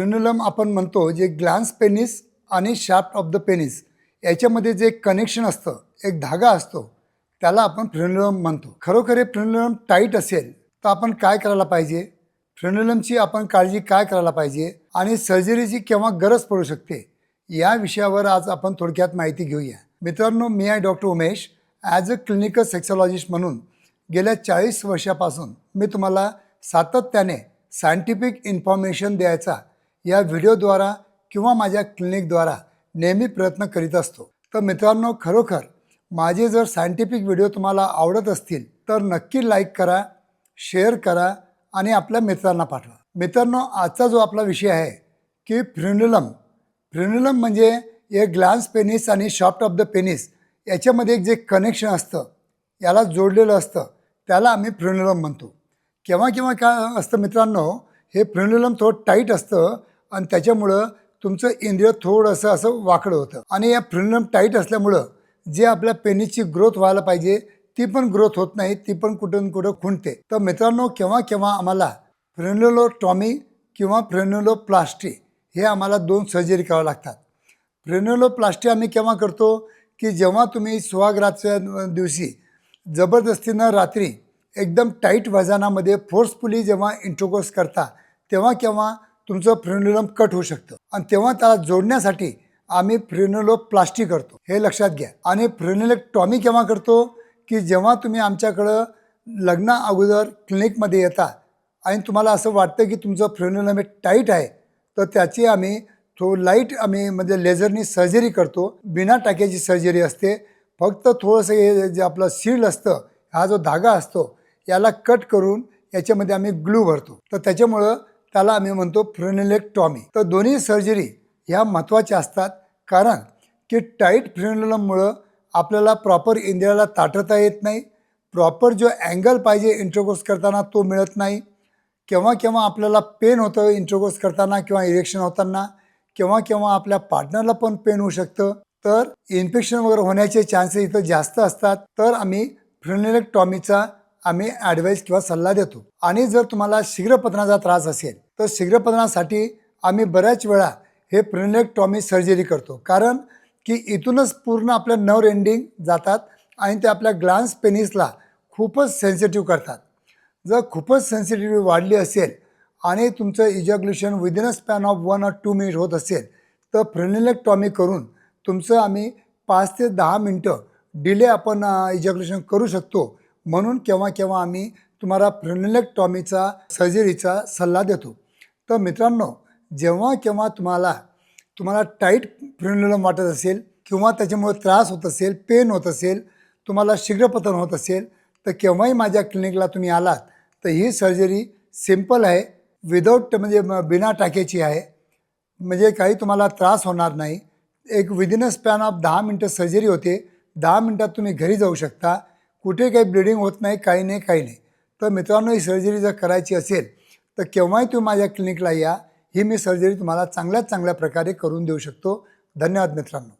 फ्रिन्युलम आपण म्हणतो जे ग्लान्स पेनिस आणि शाफ्ट ऑफ द पेनिस याच्यामध्ये जे कनेक्शन असतं एक धागा असतो त्याला आपण फ्रेन्युलम म्हणतो. खरोखर हे फ्रेन्युलम टाईट असेल तर आपण काय करायला पाहिजे? फ्रेन्युलमची आपण काळजी काय करायला पाहिजे? आणि सर्जरीची केव्हा गरज पडू शकते? या विषयावर आज आपण थोडक्यात माहिती घेऊया. मित्रांनो मी आहे doctor Umesh. As a clinical sexologist म्हणून गेल्या चाळीस वर्षापासून मी तुम्हाला सातत्याने सायंटिफिक इन्फॉर्मेशन द्यायचा या व्हिडिओद्वारा किंवा माझ्या क्लिनिकद्वारा नेहमी प्रयत्न करीत असतो. तर मित्रांनो खरोखर माझे जर सायंटिफिक व्हिडिओ तुम्हाला आवडत असतील तर नक्की लाईक करा शेअर करा आणि आपल्या मित्रांना पाठवा. मित्रांनो आजचा जो आपला विषय आहे की फ्रिन्युलम फ्रिन्युलम म्हणजे हे ग्लान्स पेनिस आणि शॉफ्ट ऑफ द पेनिस याच्यामध्ये एक जे कनेक्शन असतं याला जोडलेलं असतं त्याला आम्ही फ्रिन्युलम म्हणतो. केव्हा केव्हा काय असतं मित्रांनो हे फ्रिन्युलम थोडं टाईट असतं आणि त्याच्यामुळं तुमचं इंद्रिय थोडंसं असं वाकडं होतं. आणि या फ्रिनम टाईट असल्यामुळं जे आपल्या पेनीची ग्रोथ व्हायला पाहिजे ती पण ग्रोथ होत नाही ती पण कुठून कुठं खुंटते. तर मित्रांनो केव्हा केव्हा आम्हाला फ्रेन्युलोटॉमी किंवा फ्रेन्युलोप्लास्टी हे आम्हाला दोन सर्जरी करावं लागतात. फ्रेन्युलोप्लास्टी आम्ही केव्हा करतो? की जेव्हा तुम्ही सुहागराच्या दिवशी जबरदस्तीनं रात्री एकदम टाईट वजनामध्ये फोर्सफुली जेव्हा इंट्रोकोर्स करता तेव्हा केव्हा तुमचं फ्रेन्युलम कट होऊ शकतं. आणि तेव्हा त्याला जोडण्यासाठी आम्ही फ्रेन्युलोप्लास्टी करतो. हे लक्षात घ्या. आणि फ्रेन्युलेक्टॉमी केव्हा करतो? की जेव्हा तुम्ही आमच्याकडं लग्ना अगोदर क्लिनिकमध्ये येता आणि तुम्हाला असं वाटतं की तुमचं फ्रेन्युलम हे टाईट आहे तर त्याची आम्ही थो लाइट आम्ही म्हणजे लेझरनी सर्जरी करतो. बिना टाक्याची सर्जरी असते. फक्त थोडंसं हे जे आपलं सील असतं हा जो धागा असतो याला कट करून याच्यामध्ये आम्ही ग्लू भरतो. तर त्याच्यामुळं त्याला आम्ही म्हणतो फ्रेन्युलेक्टॉमी तर दोन्ही सर्जरी ह्या महत्त्वाच्या असतात कारण की टाईट फ्रेन्युलममुळं आपल्याला प्रॉपर इंद्रियाला ताटता येत नाही. प्रॉपर जो अँगल पाहिजे इंट्रोकोर्स करताना तो मिळत नाही. केव्हा केव्हा आपल्याला पेन होतं इंट्रोकोर्स करताना किंवा इरेक्शन होताना केव्हा केव्हा आपल्या पार्टनरला पण पेन होऊ शकतं. तर इन्फेक्शन वगैरे होण्याचे चान्सेस इथं जास्त असतात. तर आम्ही फ्रिनेलेक्टॉमीचा आम्ही ॲडवाईस किंवा सल्ला देतो. आणि जर तुम्हाला शीघ्रपतनाचा त्रास असेल तर शीघ्रपतनासाठी आम्ही बऱ्याच वेळा हे फ्रिनेलेक्टॉमी सर्जरी करतो. कारण की इथूनच पूर्ण आपल्या नर एंडिंग जातात आणि ते आपल्या ग्लान्स पेनिसला खूपच सेन्सिटिव्ह करतात. जर खूपच सेन्सिटिव्हिटी वाढली असेल आणि तुमचं ejaculation within a span of one or two minute होत असेल तर फ्रेनिलेक्टॉमी करून तुमचं आम्ही पाच ते दहा मिनटं डिले आपण इजॅग्युलेशन करू शकतो. म्हणून केव्हा केव्हा आम्ही तुम्हाला फ्रेनलेक्टॉमीचा सर्जरीचा सल्ला देतो. तर मित्रांनो जेव्हा केव्हा तुम्हाला तुम्हाला टाईट फ्रेनलम वाटत असेल किंवा त्याच्यामुळे त्रास होत असेल पेन होत असेल तुम्हाला शीघ्रपतन होत असेल तर केव्हाही माझ्या क्लिनिकला तुम्ही आलात तर ही सर्जरी सिंपल आहे विदाऊट म्हणजे बिना टाक्याची आहे. म्हणजे काही तुम्हाला त्रास होणार नाही. एक विदिन अ स्पॅन ऑफ दहा मिनटं सर्जरी होते. दहा मिनटात तुम्ही घरी जाऊ शकता. कुठे काही ब्लिडिंग होत नाही काही नाही काही नाही. तर मित्रांनो ही सर्जरी जर करायची असेल तर केव्हाही तुम्ही माझ्या क्लिनिकला या. ही मी सर्जरी तुम्हाला चांगल्यात चांगल्या प्रकारे करून देऊ शकतो. धन्यवाद मित्रांनो.